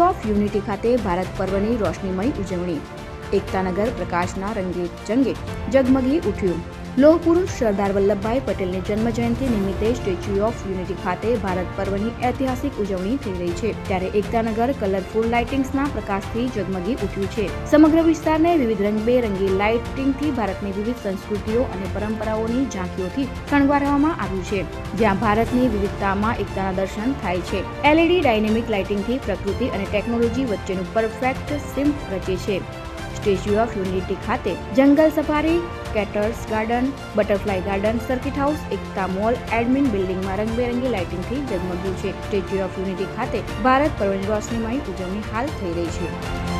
Of unity ખાતે ભારત પર્વની રોશનીમય ઉજવણી. એકતાનગર પ્રકાશના રંગે ચંગે જગમગી ઉઠ્યું. લોહ પુરુષ સરદાર વલ્લભભાઈ પટેલની જન્મજયંતિ નિમિત્તે સ્ટેચ્યુ ઓફ યુનિટી ખાતે ભારત પર્વની ઐતિહાસિક ઉજવણી થઈ રહી છે, ત્યારે એકતાનગર કલરફુલ લાઇટિંગ્સના પ્રકાશથી જગમગી ઉઠ્યું છે. સમગ્ર વિસ્તારને વિવિધ રંગબેરંગી લાઇટિંગથી ભારતની વિવિધ સંસ્કૃતિઓ અને પરંપરાઓની ઝાંખીઓથી શણગારવામાં આવ્યું છે, જ્યાં ભારતની વિવિધતામાં એકતાના દર્શન થાય છે. એલઈડી ડાયનેમિક લાઇટિંગથી પ્રકૃતિ અને ટેકનોલોજી વચ્ચેનું પરફેક્ટ સિમ્પ રચે છે. સ્ટેચ્યુ ઓફ યુનિટી ખાતે jungle safari cactus garden butterfly garden circuit house Ekta mall admin બિલ્ડિંગમાં રંગબેરંગી લાઇટિંગથી ઝગમગ્યું છે. સ્ટેચ્યુ ઓફ યુનિટી ખાતે ભારત પર્વની રોશનીમય ઉજવણી હાલ થઈ રહી છે.